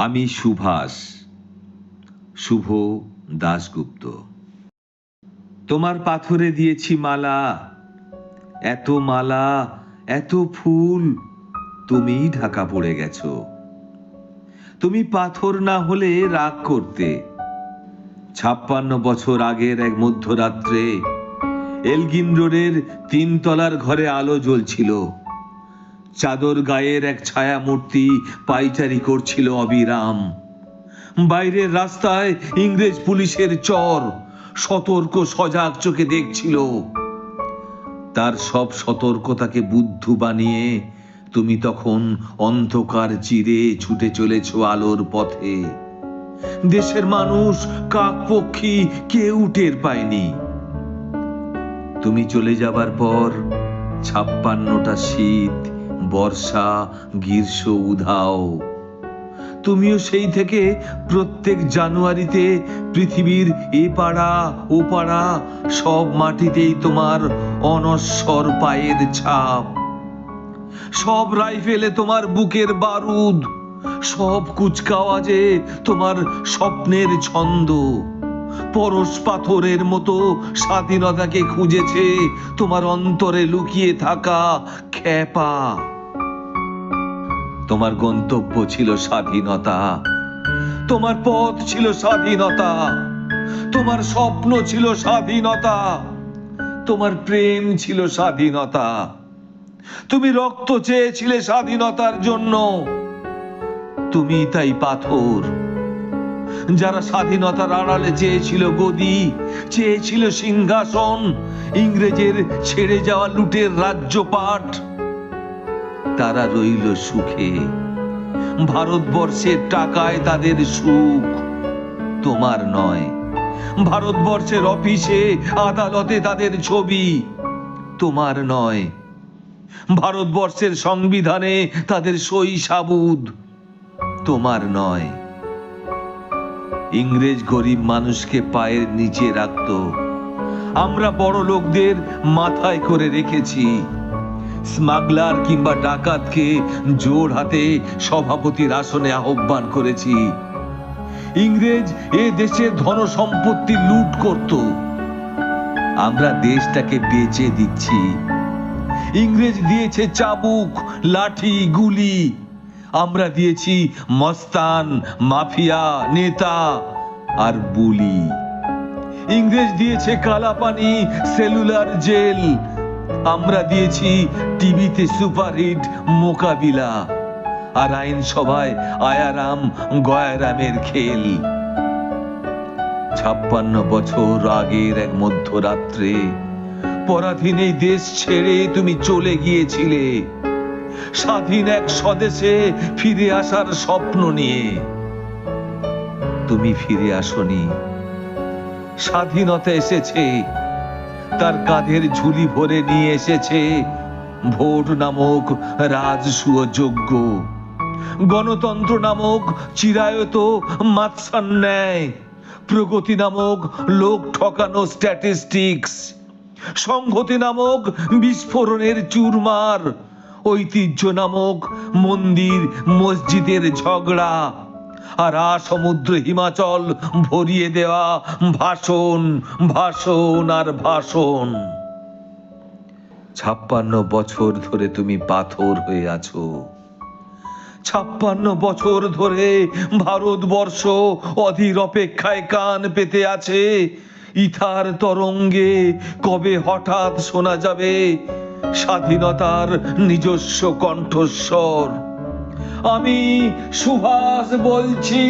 আমি সুভাষ, শুভ দাশগুপ্ত। তোমার পাথরে দিয়েছি মালা, এত মালা, এত ফুল, তুমিই ঢাকা পড়ে গেছ। তুমি পাথর না হলে রাগ করতে। ছাপ্পান্ন বছর আগের এক মধ্যরাত্রে এলগিন রোডের তিনতলার ঘরে আলো জ্বলছিল। চাদর গায়ের এক ছায়া মূর্তি পাইচারি করছিল অবিরাম। বাইরের রাস্তায় ইংরেজ পুলিশের চর সতর্ক সজাগ চোখে দেখছিল। তার সব সতর্কতাকে বুদ্ধু বানিয়ে তুমি তখন অন্ধকার চিরে ছুটে চলেছ আলোর পথে। দেশের মানুষ কাক পক্ষী কেউ টের পায়নি। তুমি চলে যাবার পর ছাপ্পান্নটা শীত বর্ষা, গ্রীষ্ম, উধাও। তুমিও সেই থেকে প্রত্যেক জানুয়ারিতে পৃথিবীর এ পাড়া, ও পাড়া, সব মাটিতেই তোমার অনশ্বর পায়ের ছাপ। সব রাইফেলে তোমার বুকের বারুদ, সব কুচকাওয়াজে তোমার স্বপ্নের ছন্দ। পরশ পাথরের মতো স্বাধীনতাকে খুঁজেছে তোমার অন্তরে লুকিয়ে থাকা খ্যাপা। তোমার গন্তব্য ছিল স্বাধীনতা। তোমার পথ ছিল স্বাধীনতা। তোমার স্বপ্ন ছিল স্বাধীনতা। তোমার প্রেম ছিল স্বাধীনতা। তুমি রক্ত চেয়েছিলে স্বাধীনতার জন্য। তুমি তাই পাথর। যারা স্বাধীনতার আড়ালে চেয়েছিল গদি, চেয়েছিল সিংহাসন, ইংরেজের ছেড়ে যাওয়া লুটের রাজ্যপাট তারা রইল সুখে। ভারতবর্ষের টাকায় তাদের সুখ তোমার নয়। ভারতবর্ষের অফিসে, আদালতে তাদের ছবি তোমার নয়। ভারতবর্ষের সংবিধানে তাদের সই সাবুদ তোমার নয়। ইংরেজ গরিব মানুষকে পায়ের নিচে রাখতো। আমরা বড় লোকদের মাথায় করে রেখেছি। স্মাগলার কিংবা ডাকাতকে জোর হাতে সভাপতির আসনে আহ্বান করেছি। ইংরেজ এ দেশের ধন সম্পত্তি লুট করত। আমরা দেশটাকে বেচে দিচ্ছি। ইংরেজ দিয়েছে চাবুক, লাঠি, গুলি। আমরা দিয়েছি মস্তান, মাফিয়া, নেতা আর বুলি। ইংরেজ দিয়েছে কালাপানি, সেলুলার জেল। আমরা দিয়েছি টিভিতে সুপারহিট মোকাবিলা আর আইনসভায় আয়ারাম গয়ারামের খেল। ছাপ্পান্ন বছর আগের এক মধ্যরাত্রে, পরাধীন এই দেশ ছেড়ে তুমি চলে গিয়েছিলে। স্বাধীন এক স্বদেশে ফিরে আসার স্বপ্ন নিয়ে। তুমি ফিরে আসনি। স্বাধীনতা এসেছে তার কাঁধের ঝুলি ভরে নিয়ে এসেছে। ভোট নামক রাজসূয় যজ্ঞ। গণতন্ত্র নামক চিরায়ত মাৎসান ন্যায়। প্রগতি নামক লোক ঠকানো স্ট্যাটিস্টিক্স সংহতি নামক বিস্ফোরণের চুরমার। ঐতিহ্য নামক মন্দির, মসজিদের ঝগড়া। আর আ সমুদ্র হিমাচল ভরিয়ে দেওয়া ভাষণ ভাষণ আর ভাষণ। ছাপ্পান্ন বছর ধরে তুমি পাথর হয়ে আছো। ছাপ্পান্ন বছর ধরে ভারতবর্ষ অধীর অপেক্ষায় কান পেতে আছে। ইথার তরঙ্গে কবে হঠাৎ শোনা যাবে স্বাধীনতার নিজস্ব কণ্ঠস্বর? আমি সুভাষ বলছি।